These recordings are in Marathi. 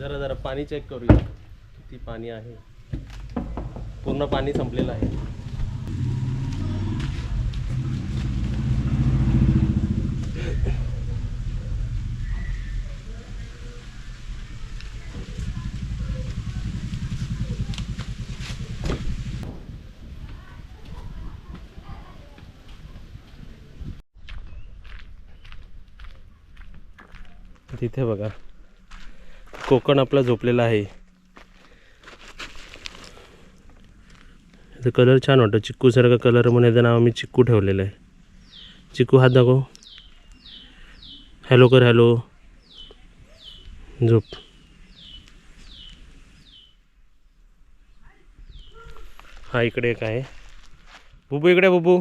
जरा जरा पाणी चेक करूया. किती पाणी आहे? पूर्ण पाणी संपलेलं आहे. तिथे बघा. कोकण आपला झोपलेला आहे. याचा कलर छान वाटतो. चिक्कूसारखा कलर म्हणून याचं नाव आम्ही चिक्कू ठेवलेलं आहे. चिक्कू हात दाखव. हॅलो कर हॅलो झोप. हा इकडे एक आहे. बुबू इकडे बुबू.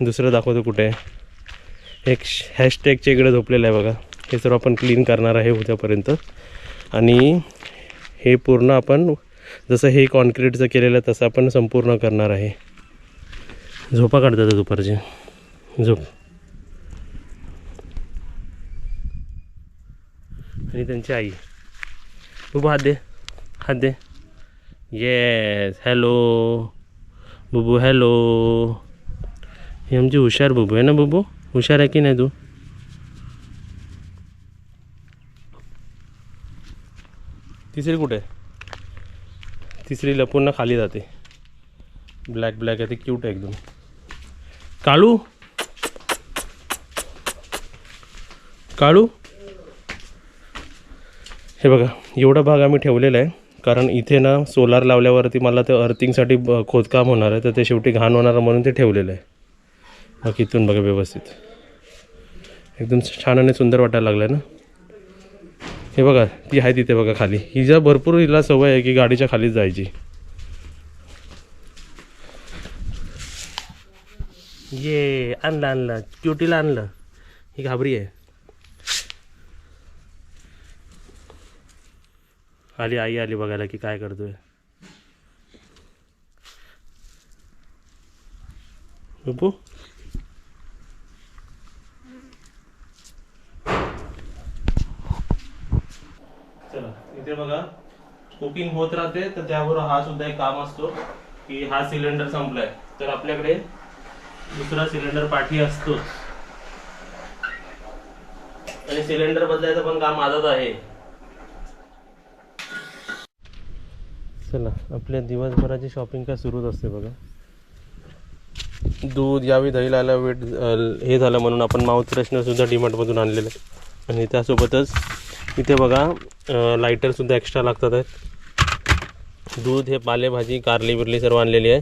दुसरं दाखवतो कुठे. आहे एक हॅशटॅगच्या इकडे झोपलेलं आहे बघा. हे सर्व आपण क्लीन करणार आहे उद्यापर्यंत. आणि हे पूर्ण आपण जसं हे कॉन्क्रीटचं केलेलं आहे तसं आपण संपूर्ण करणार आहे. झोपा काढतात दुपारचे. झोप. आणि त्यांची आई. बुबू हात दे. हात दे. येस हॅलो बुबू हॅलो ही आमची हुशार बुबू आहे ना बुबू? हुशार आहे की नाही तू? तिसरी कुठे? आहे तिसरी लपून ना खाली जाते. ब्लॅक ब्लॅक आहे ते क्यूट आहे एकदम. काळू? काळू? हे बघा एवढा भाग आम्ही ठेवलेला आहे कारण इथे ना सोलार लावल्यावरती मला ते अर्थिंगसाठी ब- खोदकाम होणार आहे तर ते शेवटी घाण होणार म्हणून ते ठेवलेलं आहे. मग इथून बघा व्यवस्थित. एकदम छान आणि सुंदर वाटायला लागलं ना? हे बघा ती आहे तिथे बघा खाली. हिच्या भरपूर हिला सवय आहे की गाडीच्या खालीच जायची. ये आणलं आणलं. क्युटीला आणलं. ही घाबरी आहे. आली आई आली बघायला की काय करतोय. बघू इथे बघा कुकिंग होत राहते तर त्याबरोबर हा सुद्धा एक काम असतो की हा सिलेंडर संपलाय. तर आपल्याकडे दुसरा सिलेंडर पाठी असतोच आणि सिलेंडर बदलायचं पण काम माझंच आहे. चला आपल्या दिवसभराची शॉपिंग काय सुरूच असते बघा. दूध यावी दही लायला वेट हे झालं म्हणून आपण माउथ फ्रेशनर सुद्धा डीमार्टमधून आणलेलं आहे. आणि त्यासोबतच इथे बघा लायटरसुद्धा एक्स्ट्रा लागतात आहेत. दूध हे पालेभाजी कारली बिरली सर्व आणलेली आहे.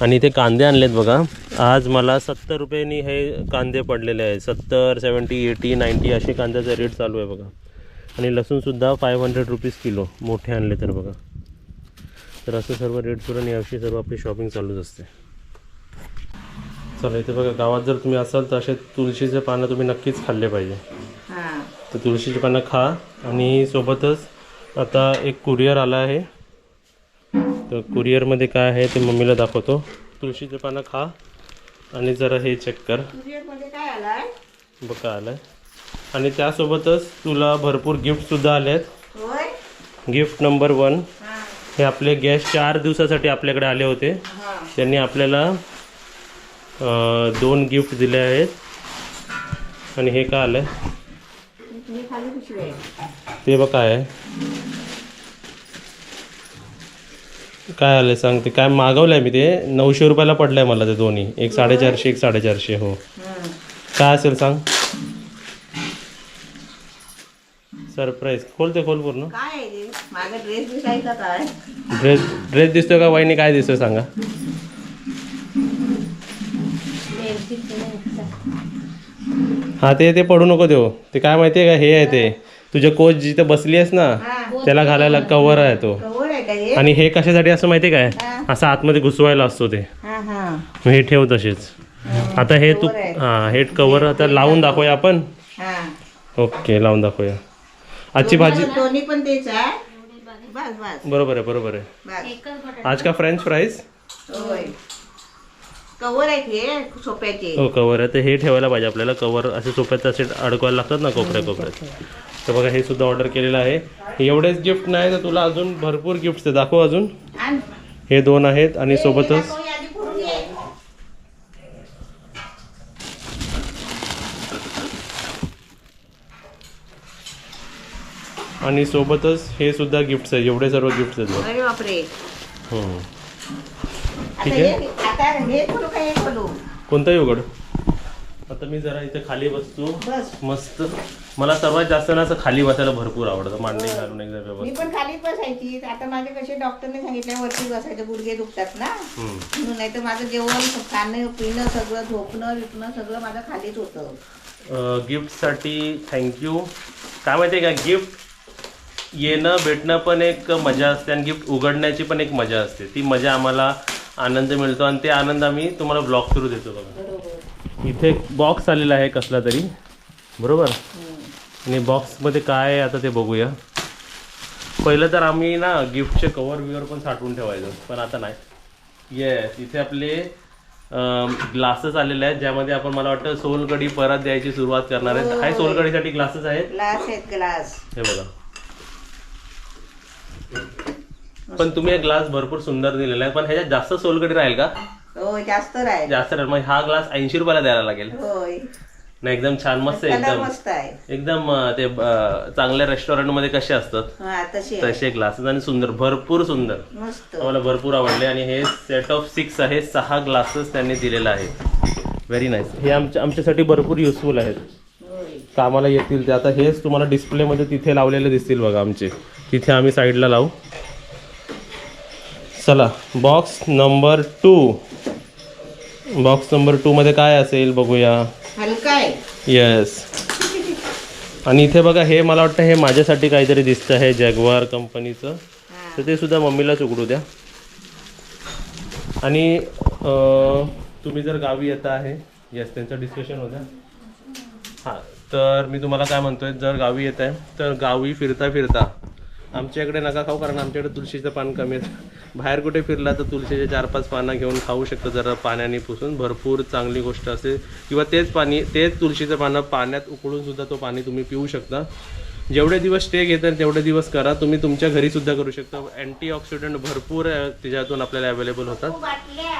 आणि इथे कांदे आणलेत बघा. आज मला सत्तर रुपयानी हे कांदे पडलेले आहे सत्तर सेवन्टी एटी नाईंटी असे कांद्याचा रेट चालू आहे बघा. आणि लसूणसुद्धा फाईव्ह हंड्रेड रुपीज किलो. मोठे आणले तर बघा. तर असं सर्व रेट करून यावर्षी सर्व आपली शॉपिंग चालूच असते. चला इथे बघा गावात जर तुम्ही असाल तर असे तुळशीचे पानं तुम्ही नक्कीच खाल्ले पाहिजे. तर तुळशीची पानं खा आणि सोबतच आता एक कुरिअर आला आहे. तर कुरिअरमध्ये काय आहे ते मम्मीला दाखवतो. तुळशीचे पानं खा आणि जरा हे चेक कर. काय आलाय? बघ काय आलं आहे आणि त्यासोबतच तुला भरपूर गिफ्टसुद्धा आले आहेत गिफ्ट नंबर वन हा. आपले गेस्ट चार दिवसासाठी आपल्याकडे आले होते. त्यांनी आपल्याला दोन गिफ्ट दिले आहेत. आणि हे काय आलं आहे तुम्ही खाली पिशवी आहे ते बघ काय आहे. काय आलं सांग ते. काय मागवलंय मी ते. नऊशे रुपयाला पडलंय मला ते दोन्ही. एक साडेचारशे एक साडेचारशे हो. काय असेल सांग. सरप्राईज. खोल ते खोल पूर्ण. ड्रेस ड्रेस दिसतोय का? वाईनी काय दिसतोय सांगा. हा ते ते पडू नको देऊ. ते काय माहितीये का? हे आहे ते. तुझे कोच जिथे बसली आहेस ना हा. त्याला घालायला कवर आहे तो. हे? आणि हे कशासाठी असं माहितीये काय. असं आतमध्ये घुसवायला असतो ते. हा हा. हे ठेव तसेच आता हे तू. हा हे कवर आता लावून दाखवूया आपण. हा. ओके लावून दाखवूया. आजची भाजी दोन्ही- पण तेच बरोबर आहे बरोबर आहे. आज का फ्रेंच फ्राईज? कवर आहेत हे सोप्याचे. हो कवर आहे. तर हे ठेवायला पाहिजे आपल्याला. कवर असे सोप्यात असे अडकवायला लागतात ना कोपऱ्या कोपऱ्यात. तर बघा हे सुद्धा ऑर्डर केलेलं आहे. एवढेच गिफ्ट नाही तर तुला अजून भरपूर गिफ्ट आहे दाखव अजून. हे दोन आहेत आणि सोबतच. आणि सोबतच हे सुद्धा गिफ्ट्स आहे एवढे सर्व गिफ्ट्स आहेत ठीक हे आहे. आता हे खोलू का हे खोलू कोणताही उघड. आता मी जरा इथे खाली बसतो. बस. मस्त. मला सर्वात जास्त ना असं खाली बसायला भरपूर आवडतं. मांडी घालून एकदम मी व्यवस्थित पण खालीच बसायची. आता माझे कसे डॉक्टरने सांगितलं वरती बसायचं गुडघे दुखतात ना. हम्म. म्हणून नाही तर माझं जेवण खाणं पिणं सगळं झोपणं विपणं सगळं माझं खालीच होतं. गिफ्टसाठी थँक्यू काय माहिती आहे का? गिफ्ट येणं भेटणं पण एक मजा असते आणि गिफ्ट उघडण्याची पण एक मजा असते. ती मजा आम्हाला आनंद मिळतो आणि ते आनंद आम्ही तुम्हाला ब्लॉग थ्रू देतो बघा. बरोबर. इथे एक बॉक्स आलेला आहे कसला तरी. बरोबर? आणि बॉक्समध्ये काय आहे आता ते बघूया. पहिलं तर आम्ही ना गिफ्टचे कवर बिवर पण साठवून ठेवायचो पण आता नाही. येस इथे आपले ग्लासेस आलेले आहेत ज्यामध्ये आपण मला वाटतं सोलकडी परत द्यायची सुरुवात करणार आहेत. काय सोलकडीसाठी ग्लासेस आहेत? ग्लास आहेत ग्लास हे बघा. पण तुम्ही एक ग्लास भरपूर सुंदर दिलेला आहे. पण ह्याच्यात जास्त सोलकडी राहील का? होय जास्त राहील. जास्त राहील. मग हा ग्लास ऐंशी रुपयाला द्यायला लागेल. होय. नाही एकदम छान मस्त आहे कलर एकदम. मस्त आहे. एकदम अं, ते अं, चांगल्या रेस्टॉरंटमध्ये कसे असतात? हा तशी आहे. तसे ग्लासेस आणि सुंदर भरपूर सुंदर. मस्त. आम्हाला भरपूर आवडले आणि हे सेट ऑफ सिक्स आहे सहा ग्लासेस त्यांनी दिलेला आहे. व्हेरी नाईस हे आमच्या आमच्यासाठी भरपूर युजफुल आहेत. होय. कामाला येतील ते. आता हेच तुम्हाला डिस्प्लेमध्ये तिथे लावलेले दिसतील बघा आमचे. तिथे आम्ही साईडला लावू. चला box number two box number टूमध्ये काय असेल बघूया. येस आणि इथे बघा हे मला वाटतं हे माझ्यासाठी काहीतरी दिसतं आहे जॅगवार कंपनीचं. तर ते सुद्धा मम्मीलाच उघडू द्या. आणि तुम्ही जर गावी येता आहे येस त्यांचं डिस्कशन होतं हां तर मी तुम्हाला काय म्हणतोय जर गावी येत आहे तर गावी फिरता फिरता आमच्याकडे नका खाऊ कारण आमच्याकडे तुळशीचं पान कमी आहे. बाहेर कुठे फिरला तर तुळशीचे चार पाच पानं घेऊन खाऊ शकतो जरा पाण्याने पुसून. भरपूर चांगली गोष्ट असते. किंवा तेच पाणी तेच तुळशीचं पानं पाण्यात उकळून सुद्धा तो पाणी तुम्ही पिऊ शकता. जेवढे दिवस स्टे घेतात तेवढे दिवस करा. तुम्ही तुमच्या घरी सुद्धा करू शकता. अँटी ऑक्सिडंट भरपूर त्याच्यातून आपल्याला अवेलेबल होतात.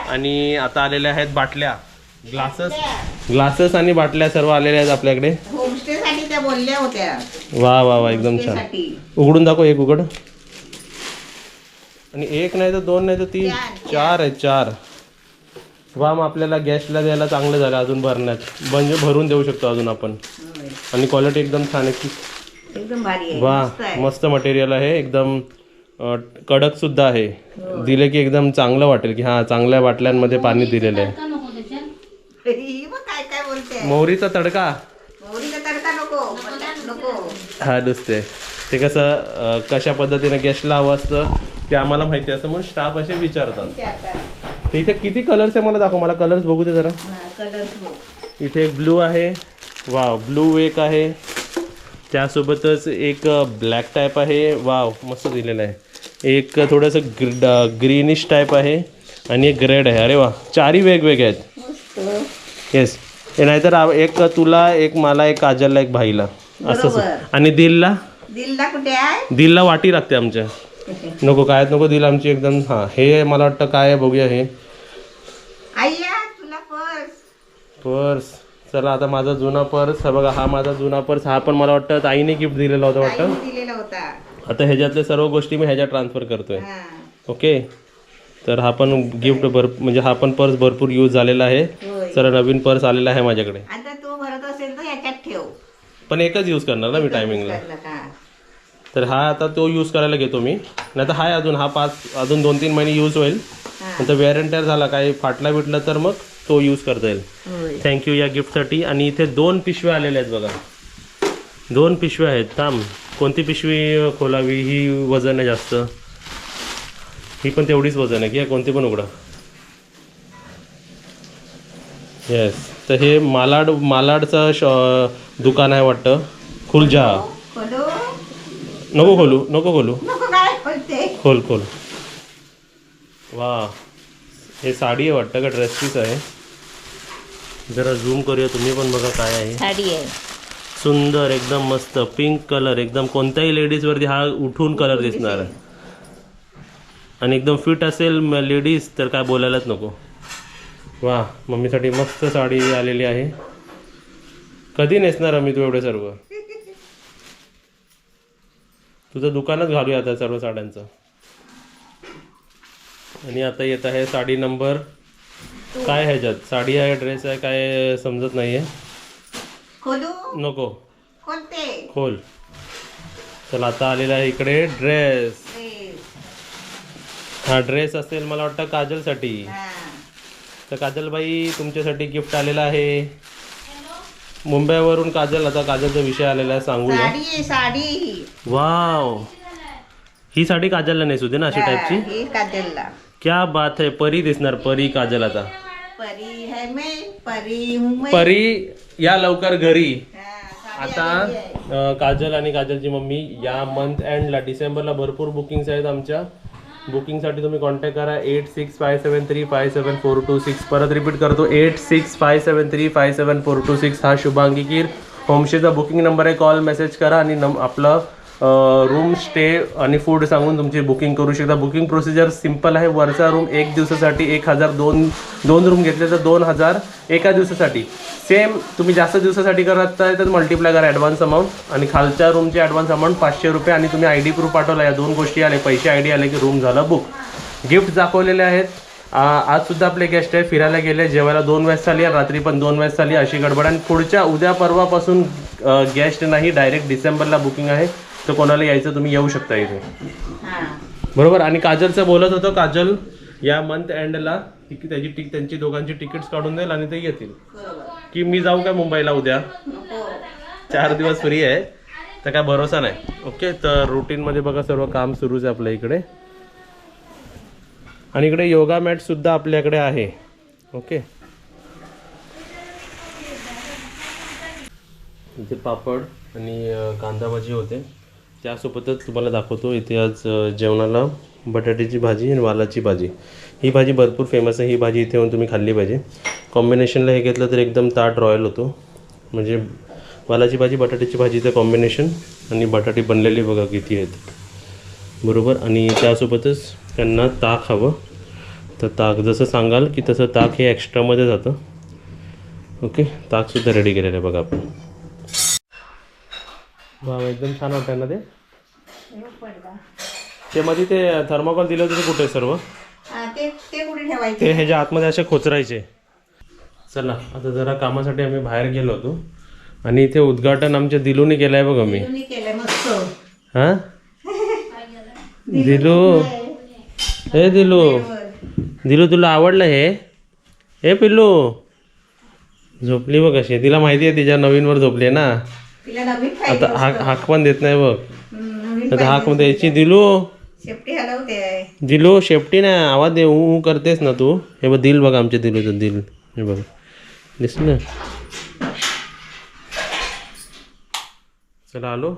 आणि आता आलेल्या आहेत बाटल्या. ग्लासेस ग्लासेस आणि बाटल्या सर्व आलेल्या आहेत आपल्याकडे. होमस्टे साठी त्या बोलल्या होत्या. वा वा वा एकदम छान. उघडून दाखव एक उघड. आणि एक नाही तर दोन नाही तर तीन? चार. आहेत चार. वा मग आपल्याला गॅसला द्यायला चांगलं झालं अजून भरण्यात. म्हणजे भरून देऊ शकतो अजून आपण. आणि क्वालिटी एकदम छान आहे. एकदम भारी आहे. वा मस्त आहे. मस्त मटेरियल आहे. एकदम कडक सुद्धा आहे. दिले की एकदम चांगलं वाटेल की हा चांगल्या बाटल्यांमध्ये पाणी दिलेलं आहे. ही मोहरीचा तडका? हा नुसते. ते कसं कशा पद्धतीने गॅसला हवं असतं ते आम्हाला माहिती असतं म्हणून स्टाफ असे विचारतात. तर इथे किती कलर्स आहे मला दाखव मला कलर्स बघू दे जरा. इथे एक ब्लू आहे. वाव ब्लू एक आहे. त्यासोबतच एक ब्लॅक टाईप आहे. वाव मस्त दिलेलं आहे. एक थोडंसं ग्र ग्रीनिश टाईप आहे आणि एक रेड आहे. अरे वा चारही वेगवेगळे आहेत. येस हे नाहीतर एक तुला एक मला एक काजलला एक भाईला. असं. आणि दिलला? दिलला कुठे आहे? दिलला वाटी लागते आमच्या. नको काय नको दिल आमची एकदम. हां हे मला वाटतं काय आहे बघूया हे. पर्स. पर्स. चला आता माझा जुना पर्स. हा बघा हा माझा जुना पर्स. हा पण मला वाटतं ताईने गिफ्ट दिलेला होता वाटतं? आईने आता ह्याच्यातले सर्व गोष्टी मी ह्याच्यात ट्रान्सफर करतोय. हा. ओके? तर हा पण गिफ्ट भर म्हणजे हा पण पर्स भरपूर यूज झालेला आहे. चला नवीन पर्स आलेला आहे माझ्याकडे. पण एकच यूज करणार ना मी टायमिंगला? तर हा आता तो यूज करायला घेतो मी. नाही तर हाय अजून हा पाच अजून दोन तीन महिने यूज होईल. हा. नंतर वेअरंटर झाला काही फाटला बिटला तर मग तो यूज करता येईल. थँक्यू या गिफ्टसाठी आणि इथे दोन पिशव्या आलेल्या आहेत बघा. दोन पिशव्या आहेत. थांब. कोणती पिशवी खोलावी? ही वजन आहे जास्त. ही पण तेवढीच वजन आहे की? कोणती पण उघडा. येस तर हे मालाड मालाडचं दुकान आहे वाटतं. खुलजा. खोलू. नको खोलू नको खोलू. नको काय बोलते खोल खोल. वा हे साडी आहे वाटतं का? ड्रेस पीस आहे. जरा झूम करूया तुम्ही पण बघा काय आहे. साडी आहे. सुंदर एकदम मस्त. पिंक कलर एकदम कोणत्याही लेडीज वरती हा उठून कलर दिसणार आहे. आणि एकदम फिट असेल लेडीज तर काय बोलायलाच नको. वा मम्मीसाठी मस्त साडी आलेली आहे. कधी नेसणार आम्ही तू एवढे सर्व? तुझं दुकानच घालूया आता सर्व साड्यांचं. आणि आता येत आहे साडी नंबर काय ह्याच्यात? साडी आहे ड्रेस आहे काय समजत नाहीये. खोलू? नको. खोल. चला आता आलेला आहे इकडे ड्रेस. ड्रेस. हा ड्रेस असेल मला वाटतं काजलसाठी. तर काजलबाई तुमच्यासाठी गिफ्ट आलेलं आहे. मुंबईवरून काजल आता काजलचा विषय आलेला आहे सांगूया. साडी आहे, साडी वाव. ही साडी काजलला नेसू दे ना अशी टाईपची हा, ही काजलला. क्या बात आहे परी दिसणार परी काजल आता. परी है मैं परी हूँ मैं. परी या लवकर घरी. हा, आता. अं, काजल आणि काजलची मम्मी या मंथ एंडला डिसेंबरला भरपूर बुकिंग्स आहेत आमच्या. बुकिंगसाठी तुम्ही कॉन्टॅक्ट करा. Eight six five seven three five seven four two six परत रिपीट करतो. Eight six five seven three five seven four two six हा शुभांगी कीर. बुकिंग नंबर आहे. कॉल मेसेज करा आणि नम आपलं रूम स्टे आणि फूड सांगून तुमची बुकिंग करू शकता. बुकिंग प्रोसिजर सिंपल आहे. वरचा रूम एक दिवसासाठी एक हजार दोन दोन रूम घेतले तर दोन हजार एका दिवसासाठी. सेम तुम्ही जास्त दिवसासाठी करत आहे तर मल्टिप्लाय करा ॲडव्हान्स अमाऊंट आणि खालच्या रूमचे ॲडव्हान्स अमाऊंट पाचशे रुपये आणि तुम्ही आय डी प्रूफ पाठवला. या दोन गोष्टी आले पैसे आय डी आले की रूम झालं बुक गिफ्ट दाखवलेले आहेत. आजसुद्धा आज सुद्धा आपले गेस्ट आहे फिरायला गेले. जेवायला दोन वेळेस झाली रात्री पण दोन वेळेस झाली अशी गडबड. आणि पुढच्या उद्या परवापासून गेस्ट नाही. डायरेक्ट डिसेंबरला बुकिंग आहे. तर कोणाला यायचं तुम्ही येऊ शकता इथे. हा. बरोबर? आणि काजलचं बोलत होतो काजल या मंथ एंडला त्याची टिक त्यांची दोघांची तिकीट्स काढून देईल आणि ते येतील. की मी जाऊ काय मुंबईला उद्या? नको चार दिवस फ्री आहे. तर काय भरोसा नाही. ओके तर रुटीनमध्ये बघा सर्व काम सुरूच आहे आपल्या इकडे. आणि इकडे योगा मॅट सुद्धा आपल्याकडे आहे. ओके इथे पापड आणि कांदा भाजी होते. त्यासोबतच तुम्हाला दाखवतो इथे आज जेवणाला बटाट्याची भाजी आणि वालाची भाजी. ही भाजी भरपूर फेमस आहे. ही भाजी इथे येऊन तुम्ही खाल्ली पाहिजे. कॉम्बिनेशनला हे घेतलं तर एकदम ताट रॉयल होतो. म्हणजे वालाची भाजी बटाट्याची भाजीचं कॉम्बिनेशन आणि बटाटे बनलेले बघा किती आहेत. बरोबर? आणि त्यासोबतच त्यांना ताक हवं. तर ताक जसं सांगाल की तसं ताक हे एक्स्ट्रामध्ये जातं. ओके ताकसुद्धा रेडी केलेलं आहे बघा आपण. वा एकदम छान वाटतं ना ते? हे पडदा. ते मध्ये ते थर्माकोल दिलं होतं ते कुठे आहे सर्व? हा, ते ते कुठे ठेवायचे? ते ह्याच्या आतमध्ये असे खोचरायचे. चला आता जरा कामासाठी आम्ही बाहेर गेलो होतो. आणि इथे उद्घाटन आमच्या दिलूने केलं आहे बघा मी. दिलूनी केलंय मस्त. हां? दिलू? हे दिलू. दिलू तुला आवडलं हे? हे पिल्लू. झोपली बघ कशी तिला माहिती आहे तिच्या नवीनवर झोपली आहे ना. तिला नवीन पाहिजे आता हाक हाक पण देत नाही बघ. नवीन आता हाक पण द्यायची दिलू. शेपटी हलवते दिलू शेपटी नाही आवाज दे ऊ करतेस ना तू. हे बघ दिल बघ आमच्या दिलूचं दिल. हे बघ. दिसलं चला आलो.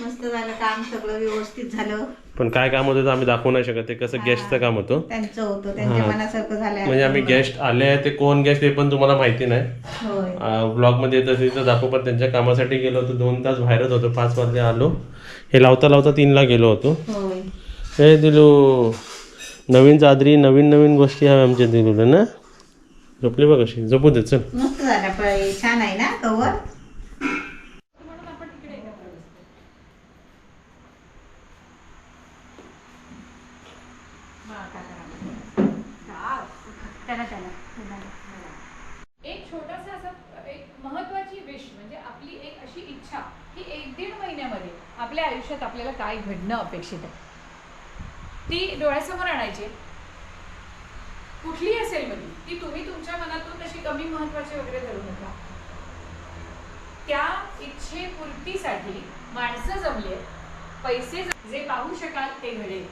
मस्त झालं काम सगळं व्यवस्थित झालं. पण काय काम होतं ते आम्ही दाखवू नाही शकत. ते कसं गेस्टचं काम होतं. त्यांचं होतं. त्यांच्या मनासारखं झालं म्हणजे आम्ही गेस्ट आले आहे ते कोण गेस्ट हे पण तुम्हाला माहिती नाही. होय. ब्लॉगमध्ये येत असेल तर दाखवू पण त्यांच्या कामासाठी गेलो होतो. दोन तास बाहेरच होतो. पाच वाजले आलो. हे लावता लावता तीनला गेलो होतो. हे दिलू नवीन चादरी नवीन नवीन गोष्टी हव्या आमच्या दिलूला ना. झोपली बघ कशी झोपू दे चल मस्त झालं पण छान आहे ना कवर एक छोटासा असं एक महत्वाची विश म्हणजे आपली एक अशी इच्छा की एक दीड महिन्यामध्ये आपल्या आयुष्यात आपल्याला काय घडणं अपेक्षित आहे? ती डोळ्यासमोर आणायची. कुठली असेल म्हणजे ती तुम्ही तुमच्या मनातून तशी कमी महत्वाची वगैरे धरू नका. त्या इच्छेपूर्तीसाठी माणसं जमले पैसे जे पाहू शकाल ते घडेल.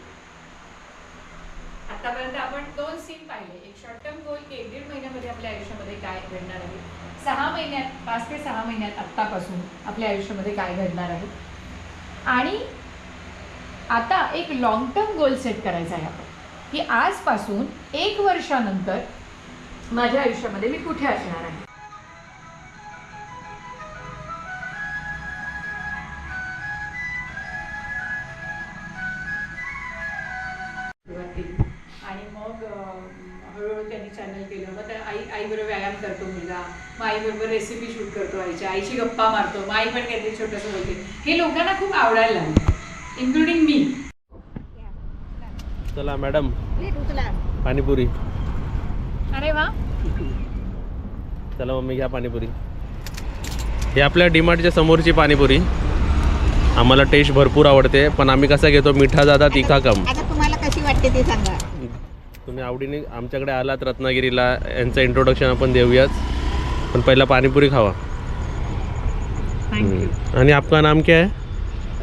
आतापर्यंत आपण दोन सीन पाहिले. एक शॉर्ट टर्म गोल की एक दीड महिन्यामध्ये आपल्या आयुष्यामध्ये काय घडणार आहे? सहा महिन्यात पाच ते सहा महिन्यात आत्तापासून आपल्या आयुष्यामध्ये काय घडणार आहे? आणि आता एक लॉंग टर्म गोल सेट करायचा आहे आपण. की आजपासून एक वर्षानंतर माझ्या आयुष्यामध्ये मी कुठे असणार आहे? मग आईबरोबर रेसिपी शूट करतो आईच्या आईची गप्पा मारतो. मग आई पण काहीतरी छोटंसं बोलते. हे लोकांना खूप आवडायला लागलं इन्क्लुडिंग मी चला मॅडम पाणीपुरी. अरे वा. चला मम्मी घ्या पाणीपुरी. हे आपल्या डीमार्टच्या समोरची पाणीपुरी. आम्हाला टेस्ट भरपूर आवडते पण आम्ही कसा घेतो? मिठा जादा तिखा कम. आता तुम्हाला कशी वाटते ते सांगा. तुम्ही आवडीने आमच्याकडे आलात रत्नागिरीला. यांचं इंट्रोडक्शन आपण देऊयाच पण पहिला पाणीपुरी खावा. आणि आपका नाम क्या है?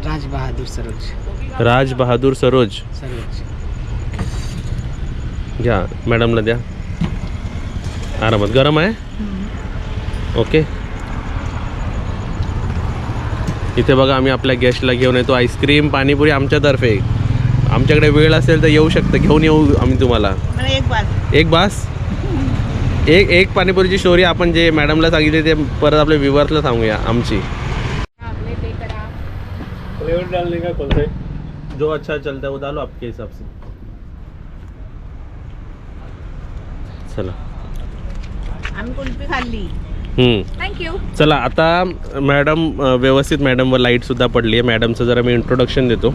राज बहादुर सरोज. राज बहादूर सरोज. सरोज. घ्या मॅडमला द्या. आरामात. गरम आहे? ओके. इथे बघा आम्ही आपल्या गेस्टला घेऊन येतो. आईस्क्रीम पाणीपुरी आमच्यातर्फे. आमच्याकडे वेळ असेल तर येऊ शकतं. घेऊन येऊ आम्ही तुम्हाला. मला एक बात एक बास? एक एक पाणीपुरीची स्टोरी आपण जे मॅडमला सांगितली ते परत आपल्या व्ह्युअर्सला सांगूया आमची. आपले ते करा फ्लेवर डालने का कौन सा जो अच्छा चलता है वो डालो आपके हिसाब से. चला. आम्ही कुल्फी खाल्ली? हम्म. थँक्यू चला आता मॅडम अ, व्यवस्थित मॅडमवर लाईटसुद्धा पडली आहे. मॅडमचं जरा मी इंट्रोडक्शन देतो.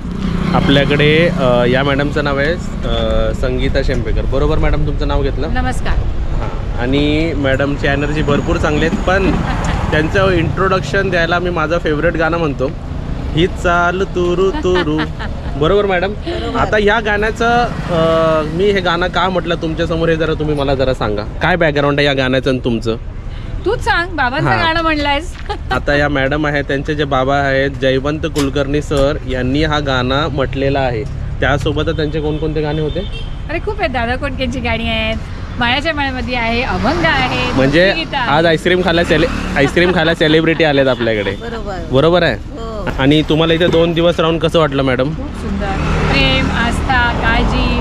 आपल्याकडे अ, या मॅडमचं नाव आहे अ, संगीता शेंपेकर. बरोबर मॅडम तुमचं नाव घेतलं? नमस्कार. आणि मॅडमची एनर्जी भरपूर चांगली आहेत पण त्यांचं इंट्रोडक्शन द्यायला मी माझं फेवरेट गाणं म्हणतो. ही चाल तुरु तुरु. बरोबर मॅडम? आता ह्या गाण्याचं मी हे गाणं का म्हटलं तुमच्यासमोर हे जरा तुम्ही मला जरा सांगा. काय बॅकग्राऊंड आहे या गाण्याचं आणि तुमचं? तूच सांग बाबांचं हा. गाणं म्हणलंयस. आता या मॅडम आहेत त्यांचे जे बाबा आहेत जयवंत कुलकर्णी सर यांनी हा गाणं म्हटलेला आहे. त्यासोबतच त्यांचे कोणकोणते गाणे होते? अरे खूप आहेत दादा कोटकेंची गाणी आहेत? मायाच्या माळ्यामध्ये आहे अभंग आहे म्हणजे. आज आईस्क्रीम खायला सेले आईस्क्रीम खायला सेलिब्रिटी आलेत आपल्याकडे. बरोबर. बरोबर आहे? हो. आणि तुम्हाला इथे दोन दिवस राहून कसं वाटलं मॅडम खूप सुंदर. प्रेम आस्था काळजी.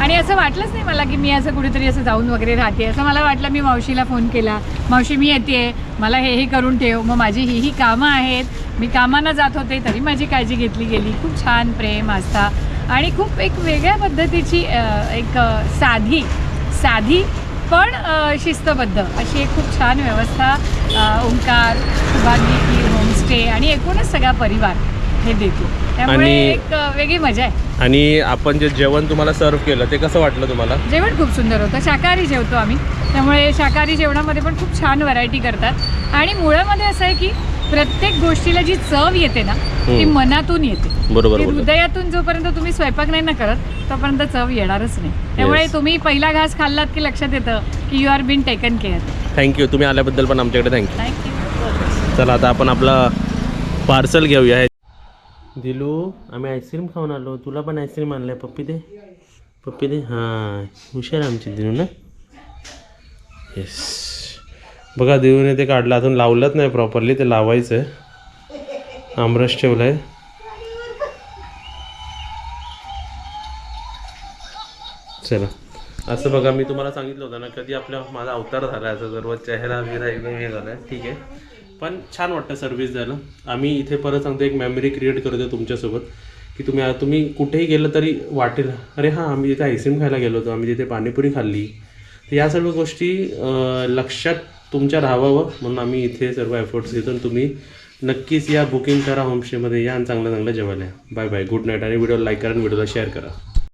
आणि असं वाटलंच नाही मला की मी असं कुठेतरी असं जाऊन वगैरे राहते. असं मला वाटलं मी मावशीला फोन केला. मावशी मी येते. मला हे हे करून ठेव. मग माझी ही ही कामं आहेत. मी कामांना जात होते तरी माझी काळजी घेतली गेली. खूप छान प्रेम आस्था. आणि खूप एक वेगळ्या पद्धतीची अ, एक अ, साधी साधी पण शिस्तबद्ध. अशी एक खूप छान व्यवस्था ओंकार शुभांगी होमस्टे आणि एकूणच सगळा परिवार हे देतो. त्यामुळे एक वेगळी मजा आहे. आणि आपण जे जेवण तुम्हाला सर्व केलं ते कसं वाटलं तुम्हाला? जेवण खूप सुंदर होतं. शाकाहारी जेवतो आम्ही. त्यामुळे शाकाहारी जेवणामध्ये पण खूप छान व्हरायटी करतात. आणि मुळामध्ये असं आहे की प्रत्येक गोष्टीला जी चव येते ना ती. मनातून येते. बरोबर ती. हृदयातून जोपर्यंत तुम्ही स्वयंपाक नाही ना करत तोपर्यंत चव येणारच नाही. त्यामुळे. तुम्ही पहिला घास खाल्लात की लक्षात येतं की you are been taken care thank you तुम्ही आल्याबद्दल पण आमच्याकडे थँक्यू थँक्यू चला आता आपण आपला पार्सल घेऊया. दिलू आम्ही आईस्क्रीम खाऊन आलो. तुला पण आईस्क्रीम आणलाय पप्पी दे. पप्पी दे. हां हुशार आमची दिलू ना? येस बघा देऊने ते काढलं. अजून लावलंच नाही प्रॉपरली ते लावायचं आहे आमरस ठेवलं आहे चला. असं बघा मी तुम्हाला सांगितलं होतं ना कधी आपल्या माझा अवतार झाला आहे असं सर्व चेहरा बिरा एकदम हे झाला आहे ठीक आहे. पण छान वाटतं सर्व्हिस द्यायला. आम्ही इथे परत सांगतो एक मेमरी क्रिएट करतो तुमच्यासोबत की तुम्ही तुम्ही कुठेही गेलं तरी वाटेल. अरे हां आम्ही तिथे आईस्क्रीम खायला गेलो होतो आम्ही तिथे पाणीपुरी खाल्ली. तर या सर्व गोष्टी लक्षात तुमच्या राहावं म्हणून आम्ही इथे सर्व एफर्ट्स घेतो आणि तुम्ही नक्कीच या बुकिंग करा होमस्टेमध्ये या आणि चांगलं चांगलं जेवायला बाय बाय गुड नाईट आणि व्हिडिओ लाईक करा आणि व्हिडिओला शेअर करा.